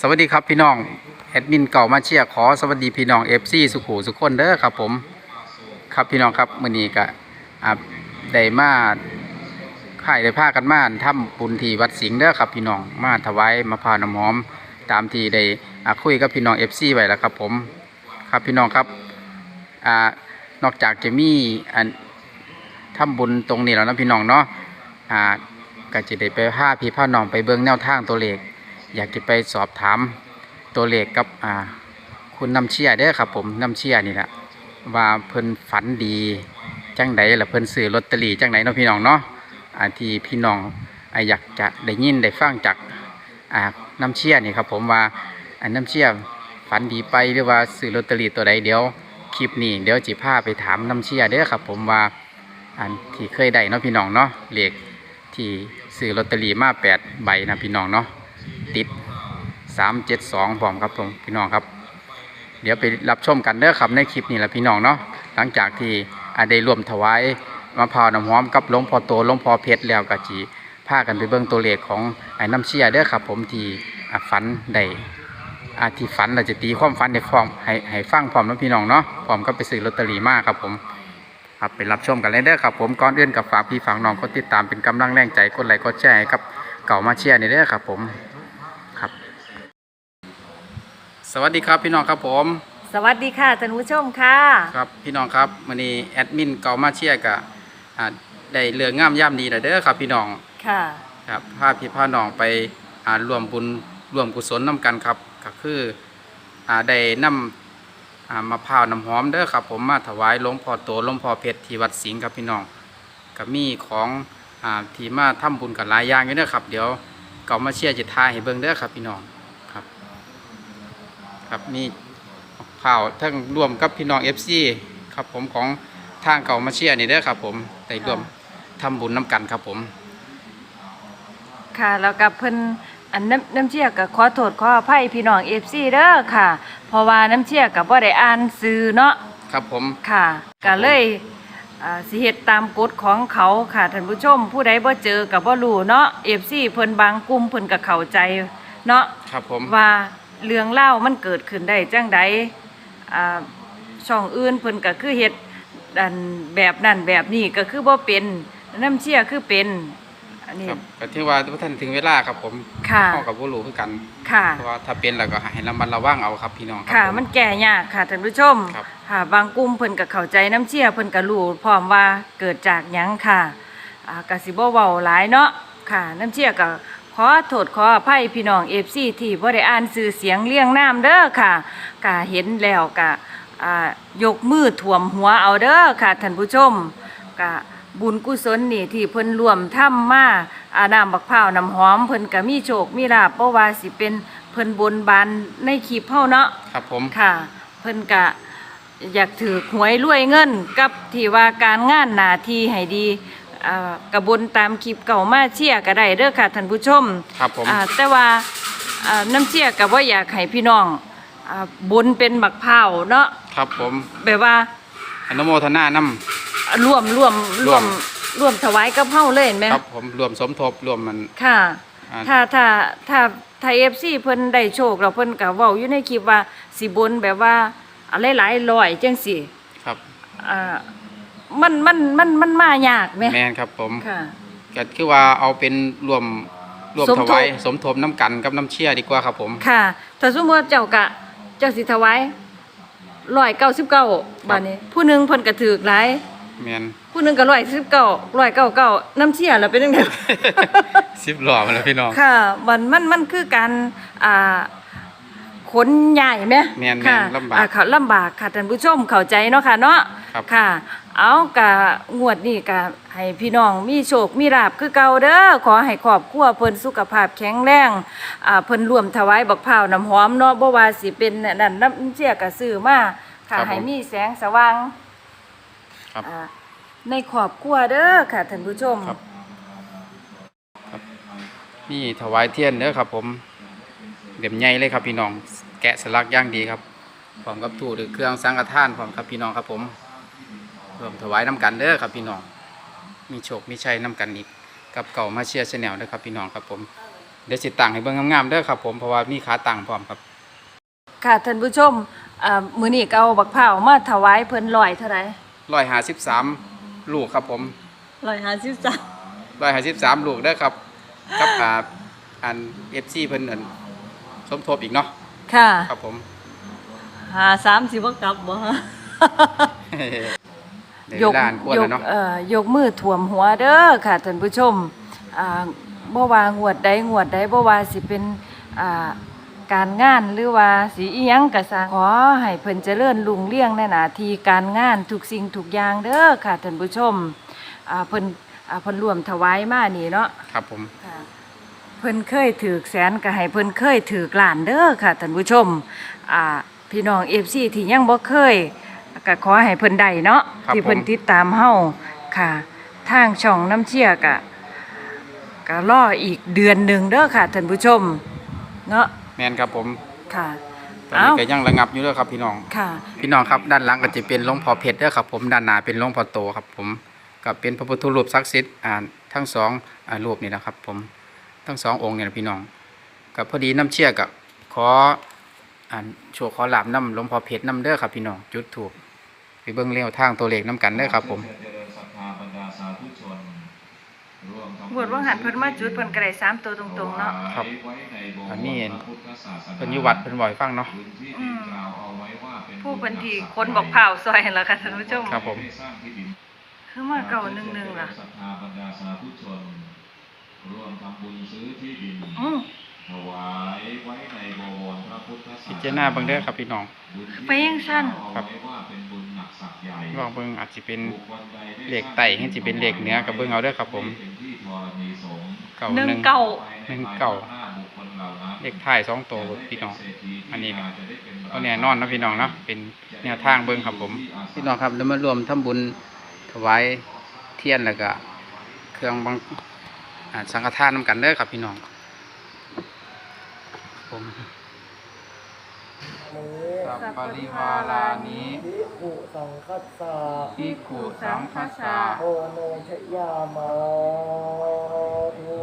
สวัสดีครับพี่น้องแอดมินเก่ามาเชียร์ขอสวัสดีพี่น้องเอฟซีสุขูสุขคนเด้อครับผมครับพี่น้องครับมื้อนี้ก็ได้มาค่ายได้พากันมาทำบุญทีวัดสิงห์เด้อครับพี่น้องมาถวายมะพร้าวน้ำหอม ตามที่ได้คุยกับพี่น้องเอฟซีไว้แล้วครับผมครับพี่น้องครับอนอกจากจะมีอันทำบุญตรงนี้แล้วนะพี่น้องเนาะก็จะได้ไปพาพี่พาน้องไปเบิ่งแนวทางตัวเลข อยากจะไปสอบถามตัวเลขกับอ่าคุณน้ำเชี่ยเด้อครับผมน้ำเชี่ยนี่แหละว่าเพิ่นฝันดีจังใดล่ะเพิ่นซื้อลอตเตอรี่จังไหนเนาะพี่น้องเนาะอ่าที่พี่น้องอยากจะได้ยินได้ฟังจากอ่าน้ำเชี่ยนี่ครับผมว่าอ่าน้ำเชี่ยฝันดีไปหรือว่าซื้อลอตเตอรี่ตัวใดเดี๋ยวคลิปนี้เดี๋ยวจิพาไปถามน้ำเชี่ยเด้อครับผมว่าอันที่เคยได้เนาะพี่น้องเนาะเลขที่ซื้อลอตเตอรี่มาแปดใบนะพี่น้องเนาะ ติดสามเจ็ดสองพร้อมครับผมพี่น้องครับ เดี๋ยวไปรับชมกันเด้อครับในคลิปนี้แหละพี่น้องเนาะหลังจากที่อาได้รวมถวายมะพร้าวน้ำหอมกับหลวงพ่อโตหลวงพ่อเพชรแล้วก็จีพากันไปเบิ่งตัวเลขของไอ้น้ำเชี่ยเด้อครับผมที่ฝันได้อาที่ฝันเราจะตีความฝันให้พร้อมให้ให้ฟังพร้อมนะพี่น้องเนาะพร้อมก็ไปซื้อลอตเตอรี่มากครับผมครับไปรับชมกันเลยเด้อครับผมก่อนอื่นกับฝากพี่ฝากน้องกดติดตามเป็นกำลังแรงใจกดไลค์กดแชร์ให้กับเก่ามาเชียร์นี่เด้อครับผม ครับ สวัสดีครับพี่น้องครับผมสวัสดีค่ะท่านผู้ชมค่ะ ครับพี่น้องครับวันนี้แอดมินเก่ามาเชียร์กับอ่าได้เรื่องงามย่ำดีแล้วเด้อครับ พี่น้องค่ะ ครับพาพี่พาน้องไปอ่ารวมบุญรวมกุศลน้กันครับก็คืออ่าได้นำอ่ามะพร้าวน้ำหอมเด้อครับผมมาถวายหลวงพ่อโตหลวงพ่อเพชรที่วัดสิงห์ครับพี่น้องก็มีของอ่าที่มาทำบุญกันหลายอย่างอยู่เด้อครับ เดี๋ยวเก่ามาเชียร์จะทายให้เบิ่งเด้อครับพี่น้อง ครับครับมีข่าวทั้งรวมกับพี่น้อง FC ครับผมของทางเก่ามาเชียร์นี่เด้อครับ ผมได้รวมทำบุญน้กันครับผม ค่ะแล้วกับเพิ่นอันน้ำน้ำเชี่ยกับขอโทษขออภัยพี่น้องเอฟซีเด้อค่ะ เพราะว่าน้ำเชี่ยกับว่าได้อ่านซื้อเนาะครับผม ค่ะก็เลยอ่าสิเฮ็ดตามกฎของเขาค่ะท่านผู้ชม ผู้ใดบ่เจอกับบ่รู้เนาะเอฟซีเพิ่นบางกลุ่มเพิ่นก็เข้าใจเนาะครับผม ว่า เรื่องเล่าวมันเกิดขึ้นได้จังใดอ่าช่องอื่นเพิ่นก็คือเฮ็ดอันแบบนั้นแบบนี้ก็คือบ่เป็นน้ำเชี่ยคือเป็นอันนี้ ครับก็ถือว่าท่านถึงเวลาครับผมค่ะ เข้ากับผู้รู้คือกันค่ะ เพราะว่าถ้าเป็นแล้วก็ให้ระมัดระวังเอาครับพี่น้องรับค่ะผ มันแก่ยากค่ะท่านผู้ชมครับค่ะ บางกลุ่มเพิ่นก็เข้าใจน้ำเชี่ยเพิ่นก็รู้พร้อมว่าเกิดจากหยังค่ะอ่าก็สิบ่เว้าหลายเนาะค่ะ น้ำเชี่ยก็ ขอโทษขออภัยพี่น้อง FC ที่บ่ได้อ่านชื่อเสียงเรียงนามเด้อค่ะก็เห็นแล้วก็อ่ายกมือท่วมหัวเอาเด้อค่ะท่านผู้ชมก็บุญกุศลนี่ที่เพิ่นร่วมทำมาอาน้ำบักพร้าวน้ำหอมเพิ่นก็มีโชคมีลาภบ่ว่าสิเป็นเพิ่นบนบานในคลิปเฮาเนาะครับผมค่ะ เพิ่นกะอยากถือหวยรวยเงินกับที่ว่าการงานหน้าที่ให้ดี อ่ากระบวนตามคลิปเก่ามาเชียร์ก็ได้เด้อค่ะท่านผู้ชมครับผม อ่าแต่ว่าอ่าน้ำเชียร์ก็บ่อยากให้พี่น้องอ่าบนเป็นบักพร้าวเนาะครับผมแบบว่าอนุโมทนานํร่วมร่วมร่ร่ววมมร่วมถวายกับเฮาเลยเห็นไหมครับผมรวมสมทบรวมมัน ค่ะ อ่า ถ้าถ้าถ้าถ้า FC เพิ่นได้โชคแล้วเพิ่นก็เว้าอยู่ในคลิปว่าสิบนแบบว่าอะไรหลายๆร้อยจังซี่ครับ อ่า มันมันมันมันมายากไหมแมนครับผมค่ะ ก็คือว่าเอาเป็นรวมรวมสมถทบวายสมทบน้กันกับน้ำเชี่ยดีกว่าครับผม ค่ะถ้าสมมติว่าเจ้ากะเจ้าสิถวายร้อยเก้าสิบเก้าบาทนี้ ผู้หนึ่งเพิ่นกระถือหลาย แมน ผู้หนึ่งก็ร้อยสิบเก้าร้อยเก้าเก้าน้ำเชี่ยแล้วเป็นยังไง สิบหล่อมาแล้วพี่น้อง ค่ะมันมันมันคือการอ่าขนใหญ่ไหมแม่นๆค่ะลำบากอ่เขาลำบากค่ะท่านผู้ชมเข้าใจเนาะค่ะเนาะครับ ค่ะ เอากะงวดนี้กะให้พี่น้องมีโชคมีลาบคือเก่าเด้อขอให้ครอบครัวเพิ่นสุขภาพแข็งแรงอ่าเพิ่นร่วมถวายบักพร้าวน้ำหอมเนาะบ่ว่าสิเป็นนั่นน้ำเสียก็ซื้อมาค่ะครับผมให้มีแสงสว่างครับ อ่าในครอบครัวเด้อค่ะท่านผู้ชมครับนี่ถวายเทียนเด้อครับ ผมเดี่ยมใหญ่เลยครับพี่น้อง แกะสลักอย่างดีครับพร้อมกับถูหรือเครื่องสังฆทานพร้อมครับพี่น้องครับผม รวมถวายน้ำกันเด้อครับพี่น้อง มีโชค มีชัยน้ำกันอีก กับเก่ามาเชียร์ชแนลเด้อครับพี่น้องครับผม เดี๋ยวสิตั้งให้เบิ่งงามๆเด้อครับผมเพราะว่ามีขาตั้งพร้อมครับ ค่ะท่านผู้ชมอ่ามื้อนี้ก็เอาบักพร้าวมาถวายเพิ่นร้อยเท่าไหร่153ลูกครับผม153 153ลูกเด้อครับกับอ่าอัน FC เพิ่นอันสมทบอีกเนาะค่ะครับผม หาสามสิบ่กลับบ่ฮะ ในเวลาอันควรยแล้วกเนาะ เอ่อยกมือท่วมหัวเด้อค่ะท่านผู้ชมอ่าบ่ว่างวดใดงวดใดบ่ว่าสิเป็นอ่าการงานหรือว่าสิอีหยังก็สร้างขอให้เพิ่นเจริญรุ่งเรืองในหน้าที่การงานทุกสิ่งทุกอย่างเด้อค่ะท่านผู้ชมอ่าเพิ่นอ่าเพิ่นร่วมถวายมานี่เนาะ ครับผม ค่ะเพิ่นเคยถือแสนก็ให้เพิ่นเคยถือล้านเด้อค่ะท่านผู้ชมอ่าพี่น้อง FC ที่ยังบ่เคย ก็ขอให้เพิ่นได้เนาะครับที่เพิ่นผม ติดตามเฮาค่ะ ทางช่องน้ำเชี่ยกะก็รออีกเดือนหนึงเด้อค่ะท่านผู้ชม เนาะแม่นครับผมค่ะ ตอนนี้ก็ยังระงับอยู่เด้อครับพี่น้อง ค่ะ พี่น้องครับด้านหลังก็จะเป็นหลวงพ่อเพชรเด้อครับผมด้านหน้าเป็นหลวงพ่อโตครับผมกับเป็นพระพุทธรูปศักดิ์สิทธิ์อ่าทั้งสองอ่ารูปนี่นะครับผมทั้งสององค์เนี่ยนะพี่น้องกับพอดีน้ำเชี่ยกับขออ่าโชว์ขอลาบน้ำหลวงพ่อเพชรน้ำเด้อครับพี่น้องจุดถูก ไปเบิ้งเลี้ยวทางตัวเลขน้ำกันเด้อครับ ผมบวชว่าหันเพิ่นมาจุดเพิ่นก็ได้3ตัวตรงๆเนาะครับอันนี้เห็นเพิ่นอยู่วัดเพิ่นบ่อยฟังเนาะอืมผู้เพิ่นที่คนบอกเผาซอยนั่นล่ะค่ะท่านผู้ชมครับผมคือมาเก่าหนึ่งหนึ่งล่ะศรัทธาบรรดาสาธุชนร่วมทำบุญซื้อที่ดินอืม ถวายไว้ในบวรพระพุทธศาสพินาจารณาเบิ่งเด้อครับพี่น้องบุญที่ไปยังสั้นเอาไว้ว่าเป็นบุญหนักสักใหญ่ลองเบิ่งอาจสิเป็นบุคคลใดได้เลขไต่ให้สิเป็นเลขเหนือกับเบิ่งเอาเด้อครับ ผมเป็นที่ธรณีสงฆ์เก่าหนึ่งหนึ่งเก้าหนึ่งเก้าบุคคลเหล่านั้นเลขท้ายสองตัวพี่น้อง อันนี้ก็ก็แน่นอนนะพี่น้องเนาะเป็นแนวทางเบิ่งครับผม พี่น้องครับแล้วมารวมทำบุญถวายเทียนแล้วก็ เครื่องบางอ่าสังฆทานนำกันเด้อครับพี่น้อง ผมสัพปริวารานิภิกขุสังคัสสะภิกขุสังฆสาโอโนชยามาธุ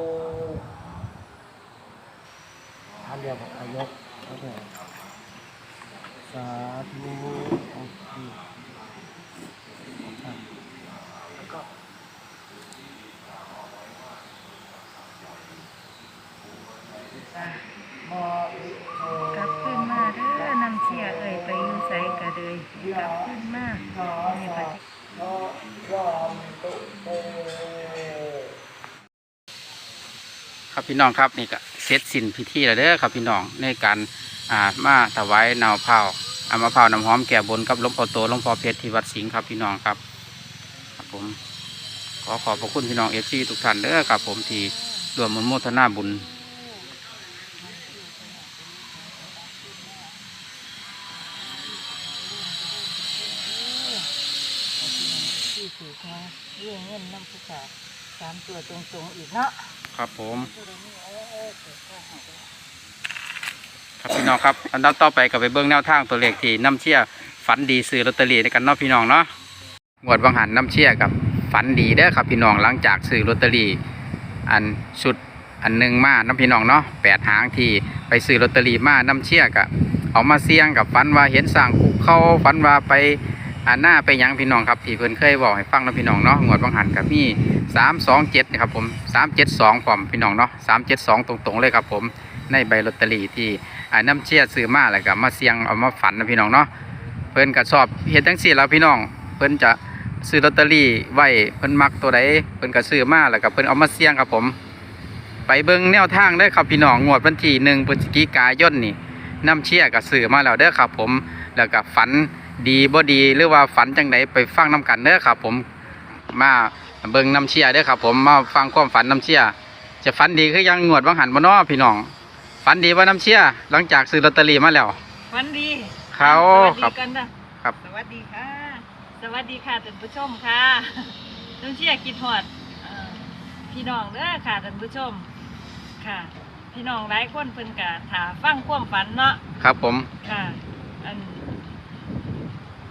ท่านเดียวผมอายกโอเคสาธุโอเคอะแล้วก็มาอิโต กลับขึ้นมาเด้อนำเชี่ยเอ่ยไปอยู่ไสกะเลยกลับขึ้นมาในสะประเทศนะวันตุเตครับพี่น้องครับนี่ก็เสร็จสิ้นพิธีแล้วเด้อครับพี่น้องในการอ่ามาถวายนาวเผาเอามาเผาน้ำหอมแก่บนกับหลวงพ่อโตหลวงพ่อเพชรที่วัดสิงห์ครับพี่น้องครับครับผมขอขอบพระคุณพี่น้องเอฟซีทุกท่านเด้อครับผมที่ร่วมอนุโมทนาบุญ ถือของเรื่องเงินน้ำผู้ขาสามตัวตรงๆอีกเนาะครับผมครับพี่น้องครับอันดับต่อไปก็ไปเบิ้งแนวทางตัวเลขที่น้ำเชี่ยฝันดีซื้อลอตเตอรี่ในกันเนาะพี่น้องเนาะงวดบางหันน้ำเชี่ยกับฝันดีเด้อครับพี่น้องหลังจากซื้อลอตเตอรี่อันชุดอันหนึ่งมาน้ำพี่น้องเนาะแปดหางที่ไปซื้อลอตเตอรี่มาน้ำเชี่ยกับเอามาเสี่ยงกับฝันว่าเห็นสร้างคุกเข้าฝันว่าไป อันหน้าไปยังพี่น้องครับที่เพิ่นเคยบอกให้ฟังนะพี่น้องเนาะงวดบางหันกับมีสามสองเจ็ดนะครับผมสามเจ็ดสองพร้อมพี่น้องเนาะสามเจ็ดสองตรงๆเลยครับผมในใบลอตเตอรี่ที่อ่าน้ำเชี่ยซื้อมาแล้วก็มาเสียงเอามาฝันนะพี่น้องเนาะเพิ่นก็ชอบเฮ็ดจังซี่แล้วพี่น้องเพิ่นจะซื้อลอตเตอรี่ไว้เพิ่นมักตัวใดเพิ่นก็ซื้อมาแล้วก็เพิ่นเอามาเสี่ยงครับผม ไปเบิ่งแนวทางเด้อครับพี่น้องงวดวันที่1พฤศจิกายนนี่น้ำเชี่ยก็ซื้อมาแล้วเด้อครับผมแล้วก็ฝัน ดีบ่ดีหรือว่าฝันจังไดไปฟังนํกันเด้อครับ ผมมาเบิ่งน้ำเชี่ยเด้อครับ ผมมาฟังความฝันน้ำเชี่ยจะฝันดีคือยังงวดบางหันบ่เนาะพี่น้องฝันดีว่าน้ำเชี่ยหลังจากซื้อลอตเตอรี่มาแล้ววันดีเขาสครัวับสดีกันนะครับ สวัสดีค่ะ สวัสดีค่ะท่านผู้ชมค่ะน้ำเชี่ยกิดหอดเอ่อพี่น้องเด้อค่ะท่านผู้ชมค่ะ พี่น้องหลายคนเพิ่นกะถาฟังความฝันเนาะครับผมค่ะอัน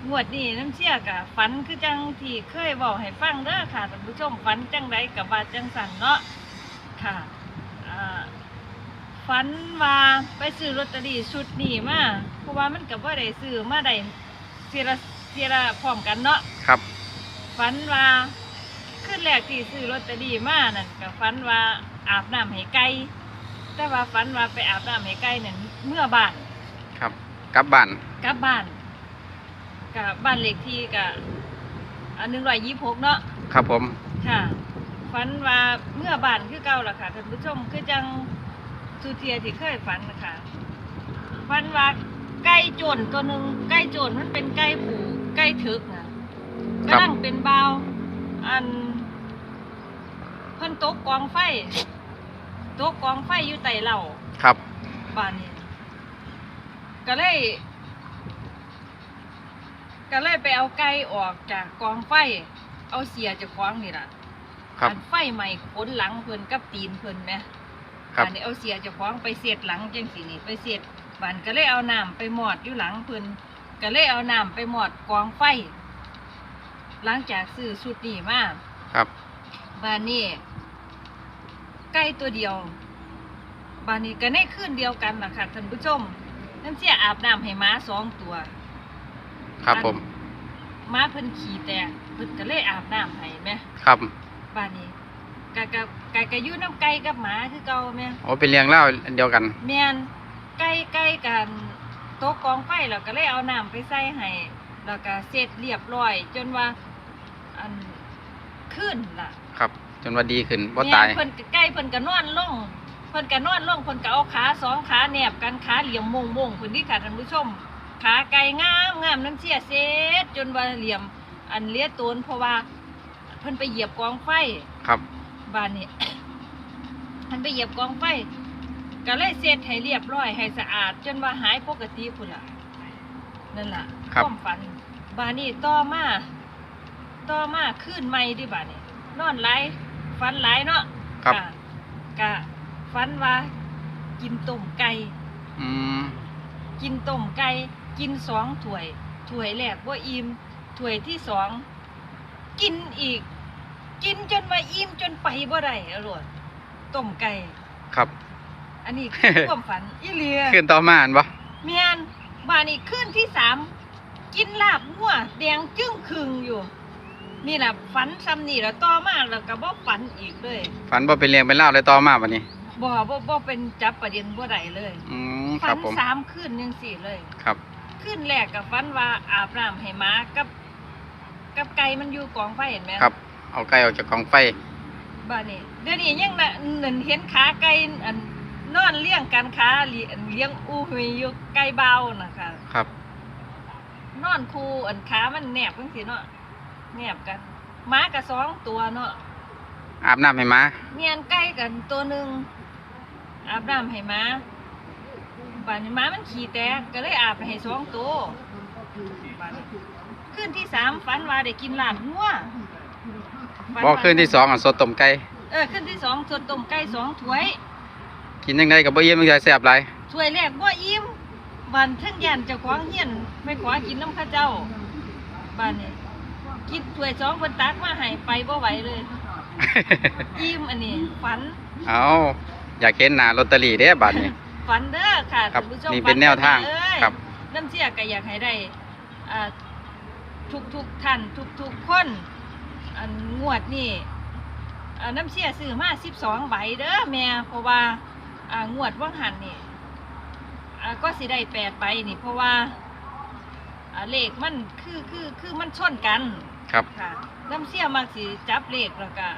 งวดนี้น้ำเชี่ยกะฝันคือจังที่เคยบอกให้ฟังเด้อค่ะท่านผู้ชมฝันจังไดกับว่าจังสันเนาะค่ะอ่าฝันว่าไปซื้อลอตเตอรี่ชุดนี้มาเพราะว่ามันก็บ่ได้ซื้อมาได้เสียละเสียละพร้อมกันเนาะครับฝันว่าขึ้นแรกที่ซื้อลอตเตอรี่มานั่นก็ฝันว่าอาบน้ำให้ไก่แต่ว่าฝันว่าไปอาบน้ำให้ไก่นั่นเมื่อบ้านครับกลับบ้านกลับบ้าน กับบ้านเลขที่กับอันหนึ่งร้อยยี่สิบหกเนาะครับผม ค่ะฝันว่าเมื่อบ้านคือเก่าล่ะค่ะท่านผู้ชมคือจังสุเทียที่เคยฝันนะคะฝันว่าไก่โจรตัวหนึ่งไก่โจรมันเป็นไก่ผูไก่ถึกนะกำลังเป็นบาวอันเพิ่นตกกองไฟตกกองไฟอยู่ใต้เหล่า ครับ บ้านนี้ก็เลย ก็เลยไปเอาไก่ออกจากกองไฟ เอาเสียจากของนี่ล่ะครับ อันไฟใหม่ขนหลังเพิ่นกับตีนเพิ่นไหมครับ อันนี้เอาเสียจากของไปเสียดหลังจังสีนี่ไปเสียดบ้านก็เลยเอาน้ำไปหมอดอยู่หลังเพิ่นก็เลยเอาน้ำไปหมอดกองไฟ หลังจากซื้อชุดนี้มา ครับ บ้านนี้ไก่ตัวเดียวบ้านนี้ก็ในคืนเดียวกันล่ะค่ะท่านผู้ชมน้ำเสียอาบน้ำให้ม้าสองตัว ครับผม ม้าเพิ่นขี่แตกเพิ่นก็เลยอาบน้ำให้แหม่ครับ บ้านนี้กะกะกะกะอยู่น้ำไก่กับหมาคือเก่าแหม่โอ้เป็นเรียงเล่าอันเดียวกัน แม่นไก่ไก่กันโต๊ะกองไฟแล้วก็เลยเอาน้ำไปใส่ให้แล้วก็เสร็จเรียบร้อย จนว่าอันขึ้นล่ะ ครับ จนว่าดีขึ้นบ่ตายแม่นเพิ่นก็ใกล้เพิ่นก็นอนลงเพิ่นก็นอนลงเพิ่นก็เอาขาสองขาแนบกันขาเหลี่ยมมงมงๆเพิ่นนี่ค่ะท่านผู้ชม ขาไก่งามงามน้ำเสียเสร็จจนว่าเหลี่ยม อันเลียตนเพราะว่า เพิ่นไปเหยียบกองไฟครับบ้านนี้ เพิ่นไปเหยียบกองไฟก็เลยเสร็จให้เรียบร้อยให้สะอาด จนว่าหายปกติพุ่นล่ะนั่นล่ะครับวามฝันบ้านนี้ต่อมาต่อมาขึ้นใหม่ดิบ้านนี้นอนหลายฝันหลายเนาะครับะกะฝันว่า กินต้มไก่อืมกินต้มไก่ กินสองถ้วยถ้วยแรกว่าอิ่มถ้วยที่สองกินอีก กินจนว่าอิ่มจนไปบ่ได้อร่อยต้มไก่ครับ อันนี้คือความฝันอีเลียขึ้นต่อมาอันบ่เมียนบ้านนี้ขึ้นที่สามกินลาบงัวแดงจึ้งครึงอยู่ นี่แหละฝันซ้ำนี่แล้วต่อมาแล้วก็บ่ฝันอีกเลยฝันบ่เป็นเรียงเป็นเล่าเลยต่อมาบัดนี้บ่บ่บ่เป็นจับประเด็นบ่ได้เลยอืมคฝัรับนผมสามคืนยังสี่เลยครับ คืนแรกกับฝันว่าอาบน้ำให้หมากับ กับไก่มันอยู่กองไฟเห็นไหมครับ เอาไก่ออกจากกองไฟ บ้านนี้เดี๋ยวนี้ยังน่ะหนึ่งเห็นขาไก่อันนอนเลี้ยงกันขาเลี้ยเลี้ยงอูหุยอยู่ไก่เบานะคะครับ นอนคูอันขามันแนบจังซี่เนาะแนบกันหมากับสองตัวเนาะ อาบน้ำให้หมา เมียนใกล้กันตัวหนึ่งอาบน้ำให้หมาบ้านนี้หมามันขี่แตกก็เลยอาบให้สองตัวบ้านนี้คืนที่สามฝันว่าได้กินลาบงัวฝับ่ว่าคืนที่สองอะสดต้มไก่เออคืนที่สองสดต้มไก่สองถ้วย กินจังไดก็บ่อิ่มมันจะแซ่บหลายถ้วยแรกบ่อิ่มบ้านทั้งยันเจ้าของเฮียนไม่ขอกินน้ำข้าเจ้าบ้านนี้กินถ้วยสองเพิ่นตักมาให้ไปบ่ไหวเลยอิ่มอันนี้ฝันเอาอยากเห็นหน้าลอตเตอรี่เด้บัดนี้ ฝันเด้อค่ะครับท่านผู้ชมนี่เป็นแนวทางฝัเอ้ยครับ น้ำเชี่ยก็อยากให้ได้อ่าทุกทุกๆท่านทุกทุกๆคนอันงวดนี่อ่าน้ำเชี่ยซื้อมาสิบสองใบเด้อแม่เพราะว่าอ่างวดว่างหันนี่อ่าก็สิได้แปดใบนี่เพราะว่าอ่าเลขมันคือคือคือมันชนกัน ครับ ค่ะน้ำเชี่ยมักสิจับเลขแล้วก็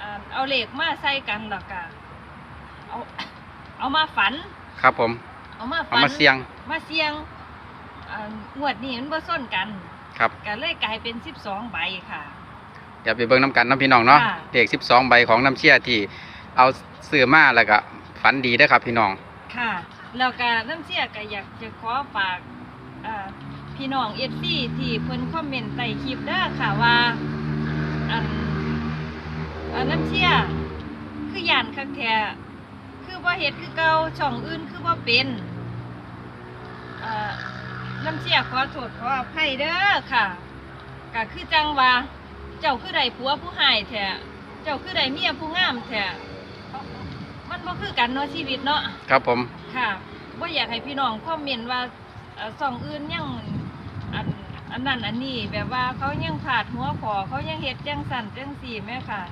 อ่าเอาเลขมาใส่กันแล้วก็เอา เอามาฝัน ครับผม เอามาเอาฝัน มาเสี่ยง มาเสี่ยงอ่างวดนี้มันบ่ส้นกันครับ ก็เลยกลายเป็นสิบสองใบค่ะ เดี๋ยวไปเบิ่งน้ำกันน้ำพี่น้องเนาะค่ะเลข12ใบของน้ำเชี่ยที่ เอาซื้อมาแล้วก็ฝันดีเด้อครับพี่น้อง ค่ะแล้วก็น้ำเชี่ยก็อยากจะขอฝากอ่าพี่น้องเอฟซีที่เพิ่นคอมเมนต์ใต้คลิปเด้อค่ะว่าอันอันน้ำเชี่ยคือย่านคักแท้ คือบ่เฮ็ดคือเก่าช่องอื่นคือบ่เป็นอ่าน้ำเชี่ยขอโทษขออภัยเด้อค่ะก็คือจังว่าเจ้าคือได้ผัวผู้หายแท้เจ้าคือได้เมียผู้งามแท้มันมันบ่คือกันเนาะชีวิตเนาะครับผมค่ะบ่อยากให้พี่น้องคอมเมนต์ว่าเอ่อช่องอื่นยังอันอันนั้นอันนี้แบบว่าเขายังขาดหัวขอเขายังเฮ็ดจังสั่นจังสี่แม่ค่ะ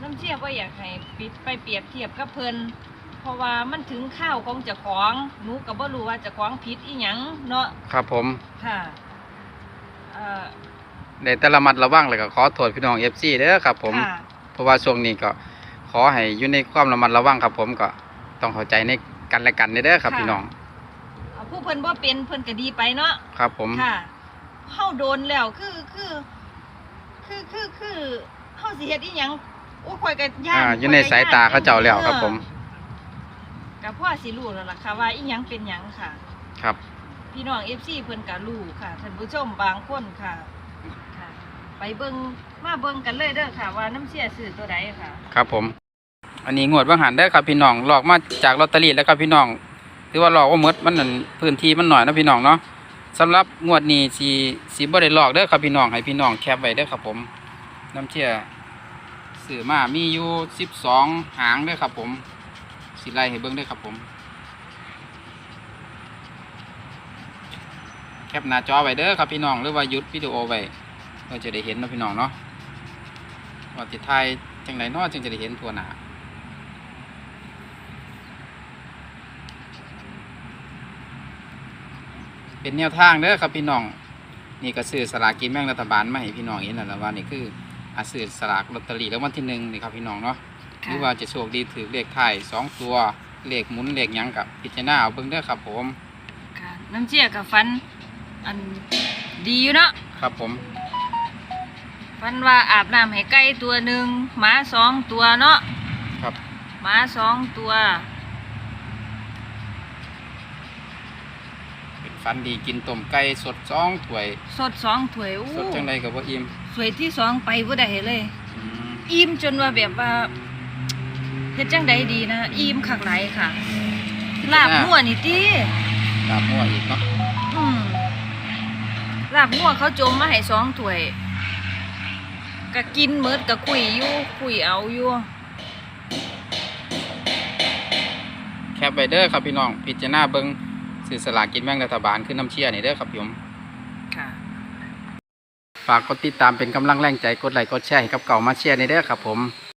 น้ำเชี่ยบ่อยากให้ปิดไปเปรียบเทียบกับเพิ่น เพราะว่ามันถึงข้าวของเจ้าของหนูก็บ่รู้ว่าเจ้าของผิดอีหยังเนาะครับผมค่ะเอ่อได้แต่ระมัดระวังเลยก็ขอโทษพี่น้องเอฟซีเด้อครับ ผม ค่ะเพราะว่าช่วงนี้ก็ขอให้อยู่ในความระมัดระวังครับ ผมก็ต้องเข้าใจในกันและกันเด้อครับค่ะพี่น้องเอาผู้เพิ่นบ่เป็นเพิ่นก็ดีไปเนาะ ครับ ผม ค่ะเฮาโดนแล้วคือคือ คือคือคือเฮาสิเฮ็ดอีหยังโอ้ข่อยก็ย่านอ่าอยู่ในสายตาเขาเจ้าแล้วครับผม ก็พ่อสิรู้แล้วล่ะค่ะว่าอีหยังเป็นหยังค่ะ ครับ พี่น้อง FC เพิ่นก็รู้ค่ะท่านผู้ชมบางคนค่ะค่ะ ไปเบิ่งมาเบิ่งกันเลยเด้อค่ะ ว่าน้ำเสียซื้อตัวใดค่ะ ครับผม อันนี้งวดว่างหันได้อครับพี่น้องหลอกมาจากลอตเตอรี่แล้วครับพี่น้องถือว่าหลอกว่าหมดมันนั่นพื้นที่มันหน่อยนะพี่น้องเนาะสำหรับงวดนี้สีสีบ่ได้หลอกเด้อครับพี่น้องให้พี่น้องแคปไว้เด้อครับผม น้ำเชี่ยสื่อมามีอยู่สิบสองหางเด้อครับผม สิไล่ให้เบิ่งด้อครับผม แคปหน้าจอไว้เด้อครับพี่น้องหรือว่ายุดวิดีโอไว้เราจะได้เห็นนะพี่น้องเนาะว่าติดไทายจังไรนาะจึงจะได้เห็นทัวหนาเป็นแนวทางเด้อครับพี่น้องนี่ก็ซื้อสลากกินแบ่งรัฐบาลมาให้พี่น้องเห็นแหละว่านี่คืออาซื้อสลากลอตเตอรี่แล้ววันที่หนึ่งนี่ครับพี่น้องเนาะ หรือว่าจะโชคดีถือเลขไทายสองตัวเลขหมุนเลขหยังกับพิจารณาเอาเบิ่งเด้อครับผม ค่ะน้ำเชี่ยกับฟัน อันดีอยู่เนาะครับผมฟันว่าอาบน้ำให้ไก่ตัวหนึ่งหมาสองตัวเนาะครับ หมาสองตัว เป็นฟันดีกินต้มไก่สดสองถ้วยสดสองถ้วยอู้สดจังไรกับว่าอิ่มถ้วยที่สองไปบ่ได้เลย อืม อิ่มจนว่าแบบว่า เฮ็ดจังใดดีนะอิ่มคักหลายค่ะ ลาบหัวนี่ติลาบหัวอีกเนาะอืมลาบหัวเขาจมมาให้สองถ้วยก็กินหมืดก็คุยอยู่คุยเอาอยู่แคปไว้เด้อครับพี่น้องพิจารณาเบิ่งซื้อสลากกินแบ่งรัฐบาลคือน้ำเชี่ยนี่เด้อครับผมค่ะฝากกดติดตามเป็นกำลังแรงใจกดไลค์กดแชร์ให้กับเก่ามาเชียร์ในเด้อครับผม